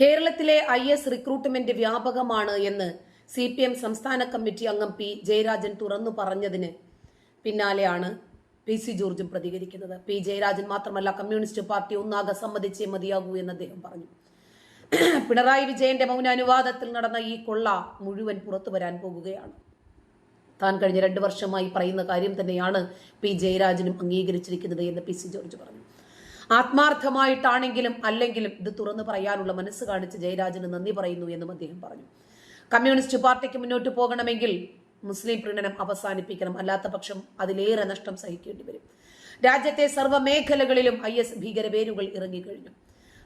കേരളത്തിലെ I S recruitment വ്യാപകമാണ് എന്ന് സി പി എം സംസ്ഥാന കമ്മിറ്റി അംഗം പി ജയരാജൻ തുറന്നു പറഞ്ഞതിന് പിന്നാലെയാണ് പി സി ജോർജും പ്രതികരിക്കുന്നത്. പി ജയരാജൻ മാത്രമല്ല കമ്മ്യൂണിസ്റ്റ് പാർട്ടി ഒന്നാകെ സമ്മതിച്ചേ മതിയാകൂ എന്ന് അദ്ദേഹം പറഞ്ഞു. പിണറായി വിജയന്റെ മൗനാനുവാദത്തിൽ നടന്ന ഈ കൊള്ള മുഴുവൻ പുറത്തു വരാൻ പോകുകയാണ്. താൻ കഴിഞ്ഞ രണ്ട് വർഷമായി പറയുന്ന കാര്യം തന്നെയാണ് പി ജയരാജനും അംഗീകരിച്ചിരിക്കുന്നത് എന്ന് പി സി ജോർജ് പറഞ്ഞു. ആത്മാർത്ഥമായിട്ടാണെങ്കിലും അല്ലെങ്കിലും ഇത് തുറന്നു പറയാനുള്ള മനസ്സ് കാണിച്ച് ജയരാജന് നന്ദി പറയുന്നു എന്നും അദ്ദേഹം പറഞ്ഞു. കമ്മ്യൂണിസ്റ്റ് പാർട്ടിക്ക് മുന്നോട്ട് പോകണമെങ്കിൽ മുസ്ലിം പ്രീണനം അവസാനിപ്പിക്കണം. അല്ലാത്ത പക്ഷം അതിലേറെ നഷ്ടം സഹിക്കേണ്ടി വരും. രാജ്യത്തെ സർവ മേഖലകളിലും ഐ എസ് ഭീകരവേരുകൾ ഇറങ്ങിക്കഴിഞ്ഞു.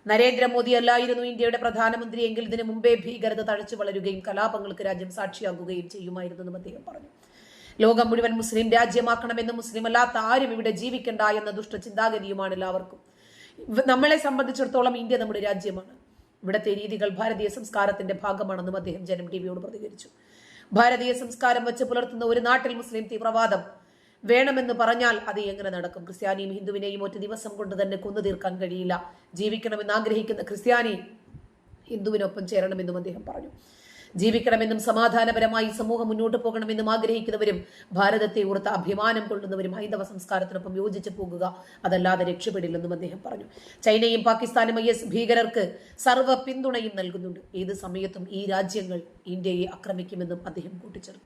നരേന്ദ്രമോദി അല്ലായിരുന്നു ഇന്ത്യയുടെ പ്രധാനമന്ത്രിയെങ്കിൽ ഇതിനു മുമ്പേ ഭീകരത തഴച്ചു വളരുകയും കലാപങ്ങൾക്ക് രാജ്യം സാക്ഷിയാകുകയും ചെയ്യുമായിരുന്നെന്നും അദ്ദേഹം പറഞ്ഞു. ലോകം മുഴുവൻ മുസ്ലിം രാജ്യമാക്കണമെന്നും മുസ്ലിം അല്ലാത്ത ആരും ഇവിടെ ജീവിക്കണ്ട എന്ന ദുഷ്ട ചിന്താഗതിയുമാണ് എല്ലാവർക്കും. നമ്മളെ സംബന്ധിച്ചിടത്തോളം ഇന്ത്യ നമ്മുടെ രാജ്യമാണ്. ഇവിടത്തെ രീതികൾ ഭാരതീയ സംസ്കാരത്തിന്റെ ഭാഗമാണെന്നും അദ്ദേഹം ജനം ടി വിയോട് പ്രതികരിച്ചു. ഭാരതീയ സംസ്കാരം വെച്ച് പുലർത്തുന്ന ഒരു നാട്ടിൽ മുസ്ലിം തീവ്രവാദം വേണമെന്ന് പറഞ്ഞാൽ അത് എങ്ങനെ നടക്കും? ക്രിസ്ത്യാനിയും ഹിന്ദുവിനെയും ഒറ്റ ദിവസം കൊണ്ട് തന്നെ കൊന്നു തീർക്കാൻ കഴിയില്ല. ജീവിക്കണമെന്ന് ആഗ്രഹിക്കുന്ന ക്രിസ്ത്യാനി ഹിന്ദുവിനൊപ്പം ചേരണമെന്നും അദ്ദേഹം പറഞ്ഞു. ജീവിക്കണമെന്നും സമാധാനപരമായി സമൂഹം മുന്നോട്ട് പോകണമെന്നും ആഗ്രഹിക്കുന്നവരും ഭാരതത്തെ ഓർത്ത് അഭിമാനം കൊള്ളുന്നവരും ഹൈന്ദവ സംസ്കാരത്തിനൊപ്പം യോജിച്ചു പോകുക. അതല്ലാതെ രക്ഷപ്പെടില്ലെന്നും അദ്ദേഹം പറഞ്ഞു. ചൈനയും പാകിസ്ഥാനും ഐ എസ് ഭീകരർക്ക് സർവ പിന്തുണയും നൽകുന്നുണ്ട്. ഏത് സമയത്തും ഈ രാജ്യങ്ങൾ ഇന്ത്യയെ ആക്രമിക്കുമെന്നും അദ്ദേഹം കൂട്ടിച്ചേർത്തു.